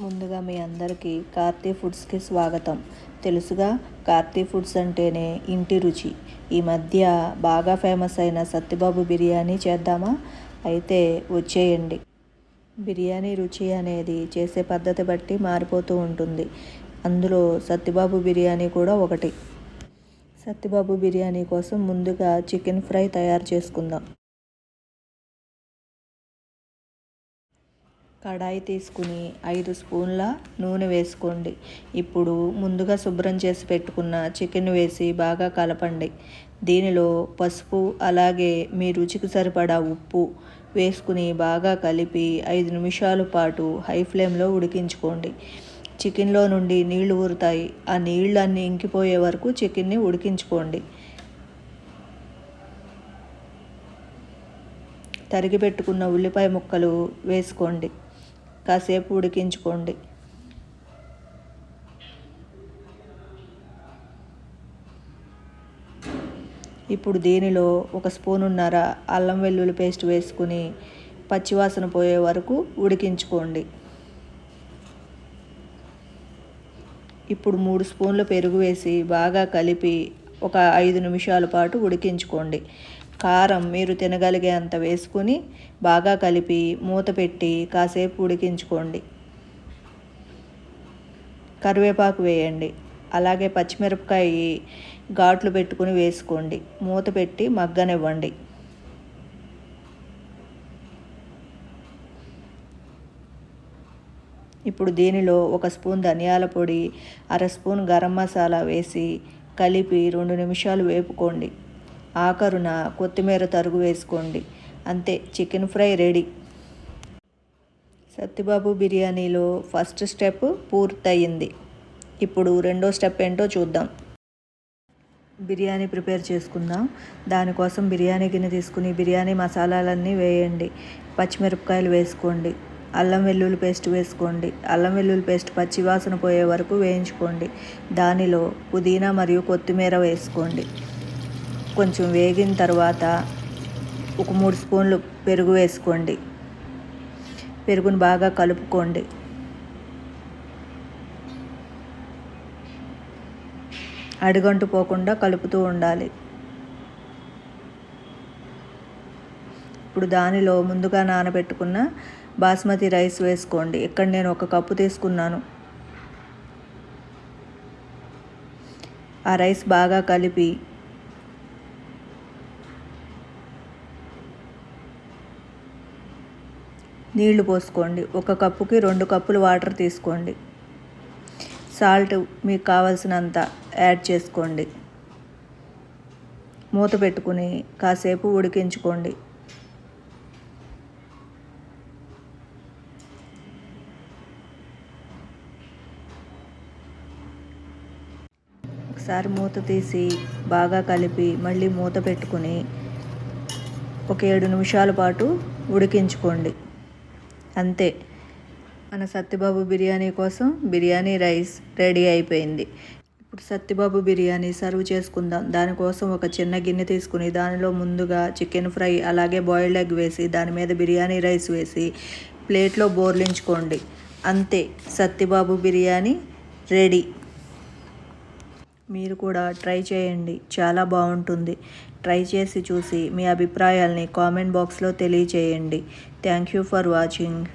ముందుగా మీ అందరికీ కార్తీ ఫుడ్స్కి స్వాగతం. తెలుసుగా కార్తీ ఫుడ్స్ అంటేనే ఇంటి రుచి. ఈ మధ్య బాగా ఫేమస్ అయిన సత్యబాబు బిర్యానీ చేద్దామా? అయితే వచ్చేయండి. బిర్యానీ రుచి అనేది చేసే పద్ధతి బట్టి మారిపోతూ ఉంటుంది. అందులో సత్యబాబు బిర్యానీ కూడా ఒకటి. సత్యబాబు బిర్యానీ కోసం ముందుగా చికెన్ ఫ్రై తయారు చేసుకుందాం. కడాయి తీసుకుని ఐదు స్పూన్ల నూనె వేసుకోండి. ఇప్పుడు ముందుగా శుభ్రం చేసి పెట్టుకున్న చికెన్ వేసి బాగా కలపండి. దీనిలో పసుపు అలాగే మీ రుచికి సరిపడా ఉప్పు వేసుకుని బాగా కలిపి ఐదు నిమిషాల పాటు హై ఫ్లేమ్లో ఉడికించుకోండి. చికెన్లో నుండి నీళ్ళు ఊరుతాయి. ఆ నీళ్ళన్నీ ఇంకిపోయే వరకు చికెన్ని ఉడికించుకోండి. తరిగి పెట్టుకున్న ఉల్లిపాయ ముక్కలు వేసుకోండి. కాసేపు ఉడికించుకోండి. ఇప్పుడు దీనిలో ఒక స్పూనున్నర అల్లం వెల్లుల్లి పేస్ట్ వేసుకుని పచ్చివాసన పోయే వరకు ఉడికించుకోండి. ఇప్పుడు మూడు స్పూన్ల పెరుగు వేసి బాగా కలిపి ఒక ఐదు నిమిషాల పాటు ఉడికించుకోండి. కారం మీరు తినగలిగే అంత వేసుకుని బాగా కలిపి మూత పెట్టి కాసేపు ఉడికించుకోండి. కరివేపాకు వేయండి. అలాగే పచ్చిమిరపకాయ ఘాట్లు పెట్టుకుని వేసుకోండి. మూత పెట్టి మగ్గనివ్వండి. ఇప్పుడు దీనిలో ఒక స్పూన్ ధనియాల పొడి అర స్పూన్ గరం మసాలా వేసి కలిపి రెండు నిమిషాలు వేపుకోండి. ఆఖరున కొత్తిమీర తరుగు వేసుకోండి. అంతే చికెన్ ఫ్రై రెడీ. సత్యబాబు బిర్యానీలో ఫస్ట్ స్టెప్ పూర్తయింది. ఇప్పుడు రెండో స్టెప్ ఏంటో చూద్దాం. బిర్యానీ ప్రిపేర్ చేసుకుందాం. దానికోసం బిర్యానీ గిన్నె తీసుకుని బిర్యానీ మసాలాలన్నీ వేయండి. పచ్చిమిరపకాయలు వేసుకోండి. అల్లం వెల్లుల్లి పేస్ట్ వేసుకోండి. అల్లం వెల్లుల్లి పేస్ట్ పచ్చివాసన పోయే వరకు వేయించుకోండి. దానిలో పుదీనా మరియు కొత్తిమీర వేసుకోండి. కొంచెం వేగిన తర్వాత ఒక మూడు స్పూన్లు పెరుగు వేసుకోండి. పెరుగును బాగా కలుపుకోండి. అడిగంటు పోకుండా కలుపుతూ ఉండాలి. ఇప్పుడు దానిలో ముందుగా నానబెట్టుకున్న బాస్మతి రైస్ వేసుకోండి. ఇక్కడ నేను ఒక కప్పు తీసుకున్నాను. ఆ రైస్ బాగా కలిపి నీళ్ళు పోసుకోండి. ఒక కప్పుకి రెండు కప్పులు వాటర్ తీసుకోండి. సాల్ట్ మీకు కావలసినంత యాడ్ చేసుకోండి. మూత పెట్టుకుని కాసేపు ఉడికించుకోండి. ఒకసారి మూత తీసి బాగా కలిపి మళ్ళీ మూత పెట్టుకుని ఒక ఏడు నిమిషాల పాటు ఉడికించుకోండి. అంతే. మన సత్యబాబు బిర్యానీ కోసం బిర్యానీ రైస్ రెడీ అయిపోయింది. ఇప్పుడు సత్యబాబు బిర్యానీ సర్వ్ చేసుకుందాం. దానికోసం ఒక చిన్న గిన్నె తీసుకుని దానిలో ముందుగా చికెన్ ఫ్రై అలాగే బాయిల్డ్ ఎగ్ వేసి దాని మీద బిర్యానీ రైస్ వేసి ప్లేట్లో బోర్లించుకోండి. అంతే. సత్యబాబు బిర్యానీ రెడీ. మీరు కూడా ట్రై చేయండి. చాలా బాగుంటుంది. ట్రై చేసి చూసి మీ అభిప్రాయాల్ని కామెంట్ బాక్స్లో తెలియచేయండి. Thank you for watching.